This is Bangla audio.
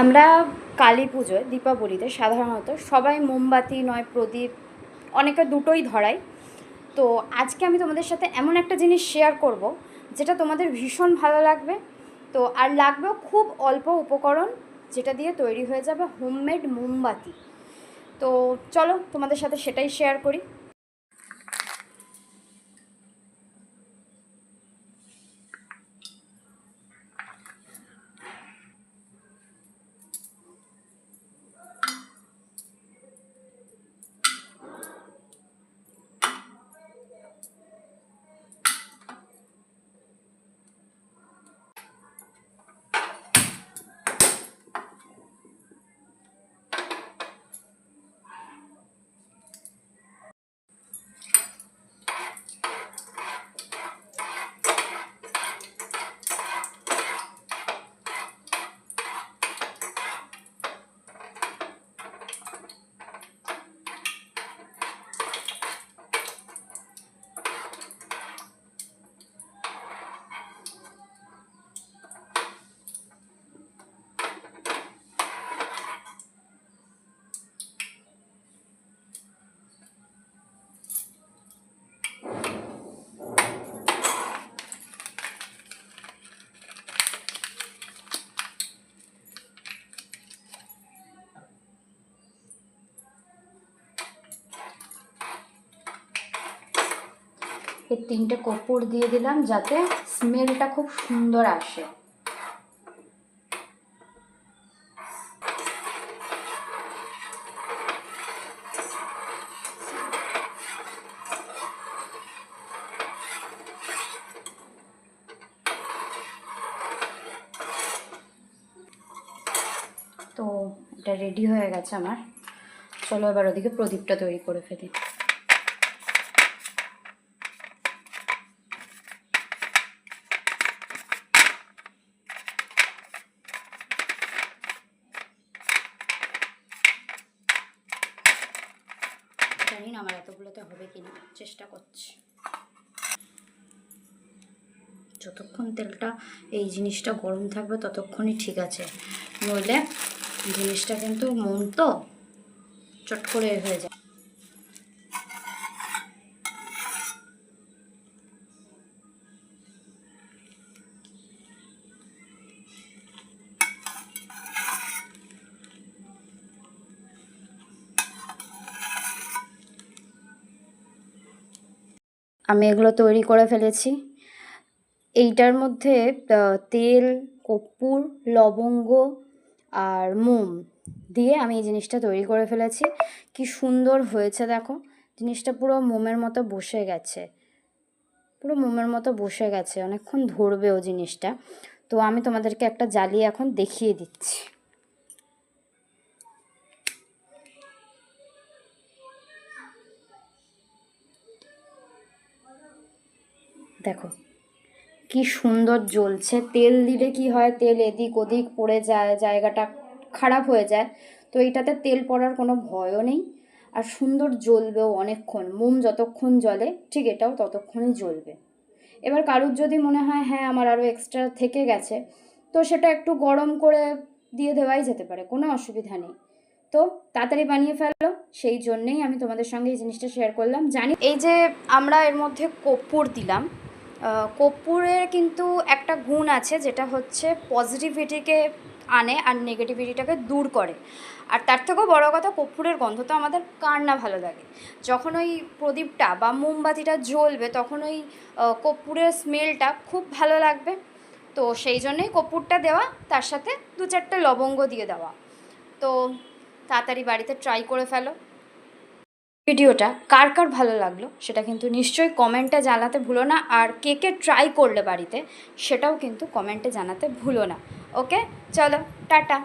আমরা কালী পুজোয়, দীপাবলিতে সাধারণত সবাই মোমবাতি, নয় প্রদীপ অনেকে দুটোই ধরাই। তো আজকে আমি তোমাদের সাথে এমন একটা জিনিস শেয়ার করব, যেটা তোমাদের ভীষণ ভালো লাগবে। তো আর লাগবেও খুব অল্প উপকরণ, যেটা দিয়ে তৈরি হয়ে যাবে হোমমেড মোমবাতি। তো চলো তোমাদের সাথে সেটাই শেয়ার করি। এর তিনটে কর্পূর দিয়ে দিলাম যাতে স্মেলটা খুব সুন্দর আসে। তো এটা রেডি হয়ে গেছে আমার। চলো এবার ওদিকে প্রদীপটা তৈরি করে ফেলি। জানি না আমার এতগুলোতে হবে কি না চেষ্টা করছি। যতক্ষণ তেলটা এই জিনিসটা গরম থাকবে ততক্ষণই ঠিক আছে। নইলে জিনিসটা কিন্তু মন তো চট করে হয়ে যায়। আমি এগুলো তৈরি করে ফেলেছি। এইটার মধ্যে তেল, কর্পূর, লবঙ্গ আর মোম দিয়ে আমি এই জিনিসটা তৈরি করে ফেলেছি। কি সুন্দর হয়েছে দেখো, জিনিসটা পুরো মোমের মতো বসে গেছে। পুরো মোমের মতো বসে গেছে, অনেকক্ষণ ধরবে ও জিনিসটা। তো আমি তোমাদেরকে একটা জ্বালিয়ে এখন দেখিয়ে দিচ্ছি। দেখো, কি সুন্দর জ্বলছে। তেল দিলে কি হয়? তেল এদিক ওদিক পড়ে যায়, জায়গাটা খারাপ হয়ে যায়। তো এইটাতে তেল পড়ার কোনো ভয়ও নেই। আর সুন্দর জ্বলবেও অনেকক্ষণ, মোম যতক্ষণ জ্বলে, ঠিক এটাও ততক্ষণই জ্বলবে। এবার কারুর যদি মনে হয় হ্যাঁ আমার আরও এক্সট্রা থেকে গেছে, তো সেটা একটু গরম করে দিয়ে দেওয়াই যেতে পারে, কোনো অসুবিধা নেই। তো তাড়াতাড়ি বানিয়ে ফেলো, সেই জন্যেই আমি তোমাদের সঙ্গে এই জিনিসটা শেয়ার করলাম। জানি এই যে আমরা এর মধ্যে কর্পূর দিলাম কর্পূরের কিন্তু একটা গুণ আছে, যেটা হচ্ছে পজিটিভিটিকে আনে আর নেগেটিভিটিটাকে দূর করে। আর তার থেকেও বড় কথা, কর্পূরের গন্ধ তো আমাদের কার না ভালো লাগে। যখন ওই প্রদীপটা বা মোমবাতিটা জ্বলবে, তখন ওই কর্পূরের স্মেলটা খুব ভালো লাগবে। তো সেই জন্যই কর্পূরটা দেওয়া, তার সাথে দু চারটে লবঙ্গ দিয়ে দেওয়া। তো তাড়াতাড়ি বাড়িতে ট্রাই করে ফেলো। ভিডিওটা কার কার ভালো লাগল সেটা কিন্তু নিশ্চয়ই কমেন্টে জানাতে ভুলো না। আর কে কে ট্রাই করলে বাড়িতে সেটাও কিন্তু কমেন্টে জানাতে ভুলো না। ওকে? চলো, টাটা।